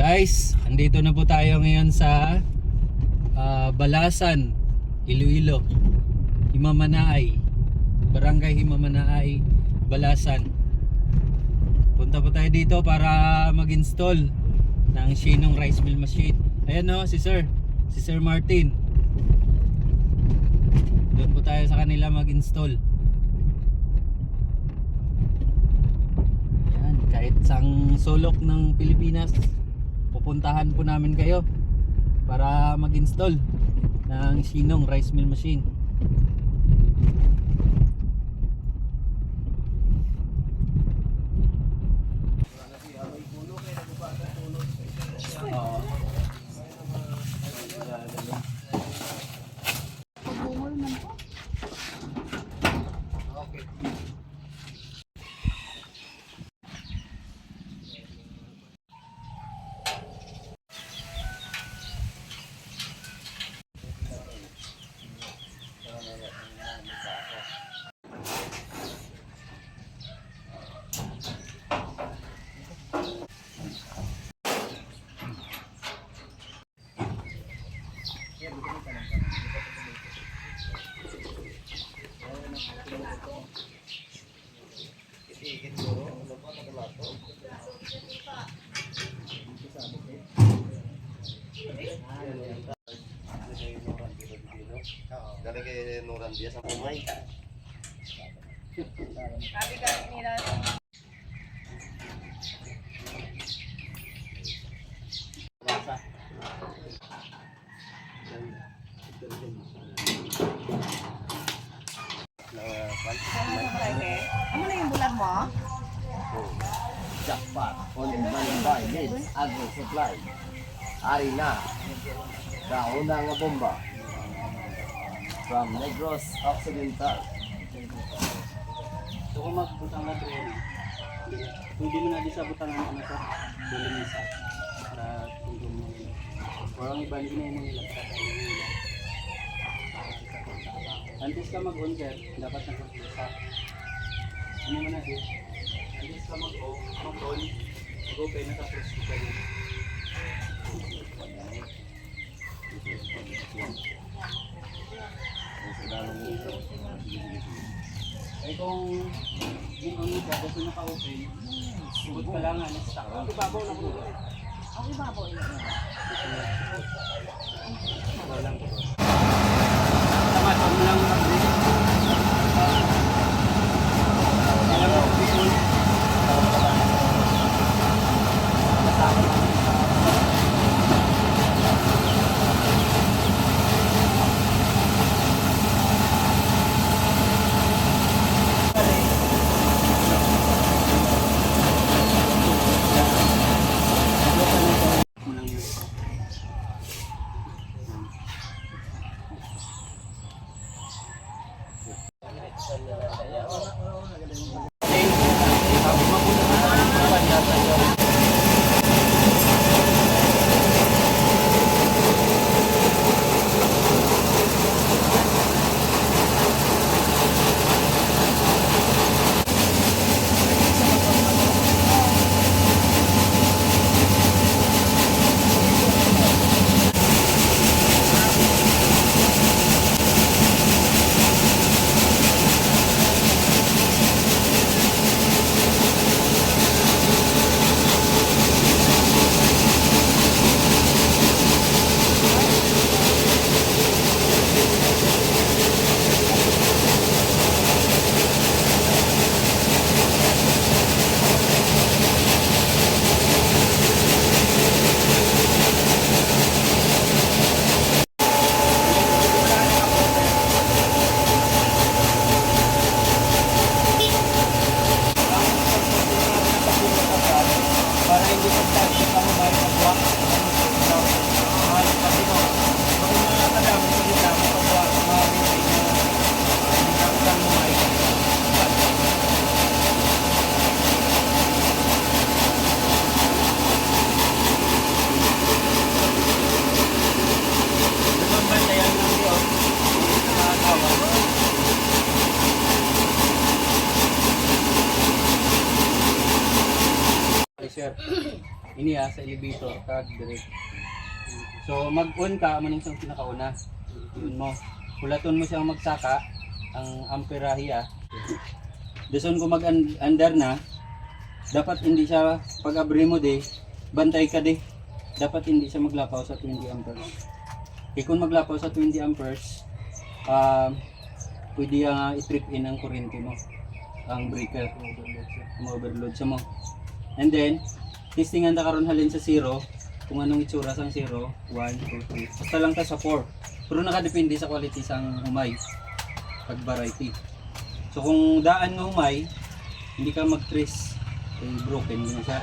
Guys, andito na po tayo ngayon sa ah, Balasan, Iloilo, Himamanaay, Barangay Himamanaay, Balasan. Punta po tayo dito para mag-install ng Shinong rice mill machine. Ayan no, si Sir, si Sir Martin. Doon po tayo sa kanila mag-install. Yan, kahit sang sulok ng Pilipinas, pupuntahan po namin kayo para mag-install ng Shinong rice mill machine. Galing kay Noran Diaz ang umay. Ano na yung bulan mo? Jackpot on Manibay Needs Agro Supply. Ari na. Kauna nga bomba. From Negros Occidental. So kung magbutang na drone, hindi mo na di sa butangan ano to, dulong isa. Para tulong mo nila. Or ang iba hindi na yun nila. Antes ka mag-on sir, dapat nag-on Ano mo na din? Antes ka mag-on, mag-on, mag-open na tapos ka yun. Eh kung yung ang iba, kasi naka-open, sugod pa lang nga, na-stuck. Ang ibabaw na ko. Ang ibabaw ilo. Walang ko. Tama, tama mo lang mag-break. Alam mo, before. Kulang yun. Para hindi ko tayo sa mga magwa. Mahal pa din ako. Kung mga kadami ko din lang, magwa, mga bibig na hindi na utang mo may. Lumambantayan ng Diyos, mga kawan. Ay, sir. elevator. Ini ah, sa elevator, kag direct. So mag-on ka, maning siyang pinakauna. Yun mo. Kulaton mo siyang magsaka, ang amperahe ah. Dason kung mag-under na, dapat hindi siya, pag abri mo de, bantay ka de. Dapat hindi siya maglapaw sa 20 amperes. Eh kung maglapaw sa 20 amperes, um, pwede uh, i-trip in ang kuryente mo. Ang breaker. Ma-overload siya mo. And then, testingan na karon halin sa zero, kung anong itsura sa zero, 1, 2, 3. Basta lang ka sa 4. Pero nakadepende sa quality sang humay. Pag variety. So kung daan ng humay, hindi ka mag-trace. Eh, broken din siya.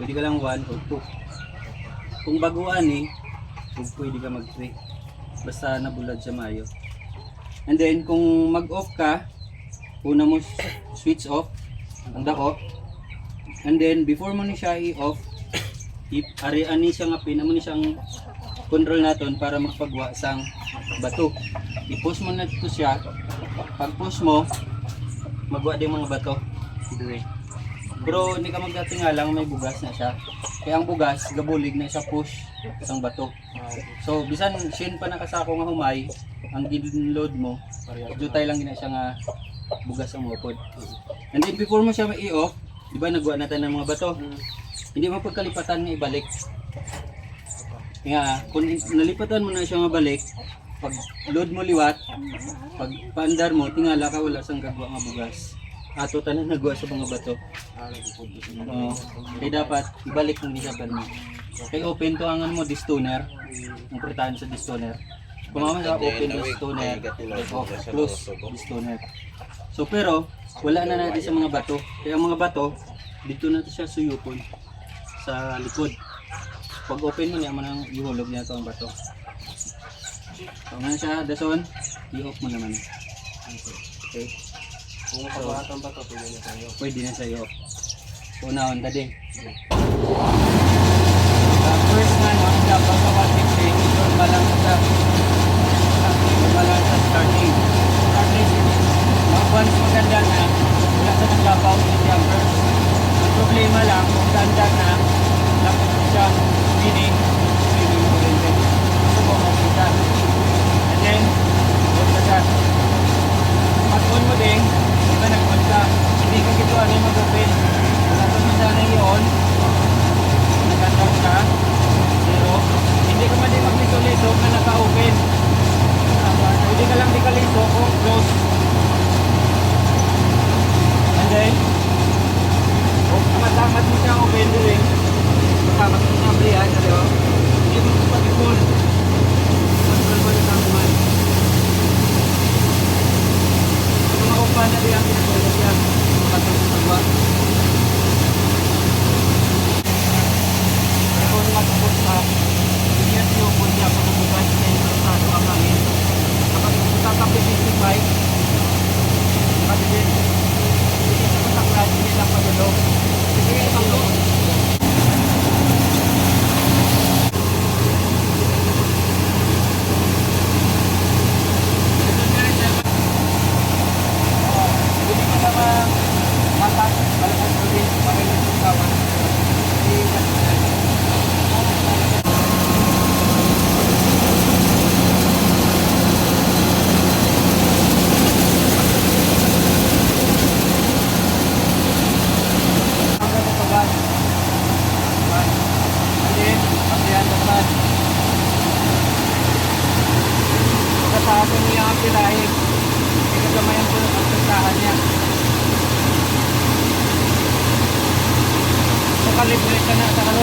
Pwede ka lang 1 or 2. Kung baguan eh, pwede ka mag-trace. Basta nabulad siya mayo. And then kung mag-off ka, una mo switch off ang dako. And then before mo ni siya i-off, ari ani siya nga pin, amo ni siyang control naton para magpagwa sang bato. I-push mo na to siya. Pag push mo, magwa din mga bato. Dire. Pero hindi ka magdating nga lang may bugas na siya. Kaya ang bugas, gabulig na siya push sang bato. So, bisan shin pa nakasako nga humay, ang ginload mo, jutay lang gina siya nga bugas ang mupod. And then before mo siya i-off, di ba nagwa natin ng mga bato? Hindi mo pagkalipatan nga ibalik. Nga, kung nalipatan mo na siya nga balik, pag load mo liwat, pag paandar mo, tingala ka wala sang gagwa nga bugas. Ato tanan nagwa sa mga bato. Oo. Kaya dapat ibalik mo ni sa mo. Kaya open to angan mo distoner. Ang pretahan sa distoner. Kung mama sa open distoner, o close distoner. So pero wala na natin sa mga bato. Kaya ang mga bato dito na to siya suyupon sa likod. Pag open mo niya, man ang ihulog niya ito ang bato. So nga siya, dason, i-off mo naman. Okay. Kung mapabuhatan ba ito, pwede na tayo. Pwede na sa'yo. Unahon ka din.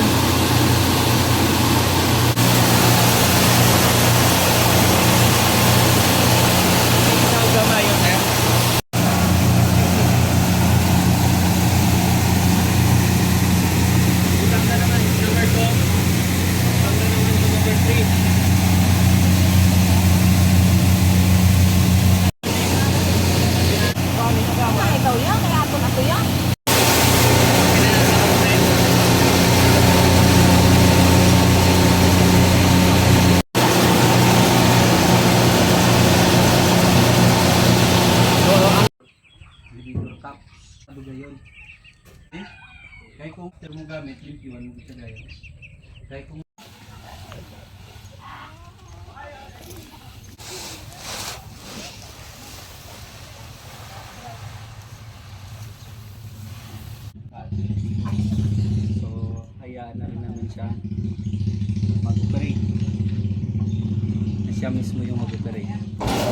Ka na sa karon. Ikaw gamayon, eh. Utang na naman, number 2. Utang na naman sa number 3. Ah, ikaw yan, kaya ako na to yan. Pero mo gamit, yung yun, ito dahil. Dahil kung So, hayaan na rin namin siya mag-operate. Siya mismo yung mag-operate.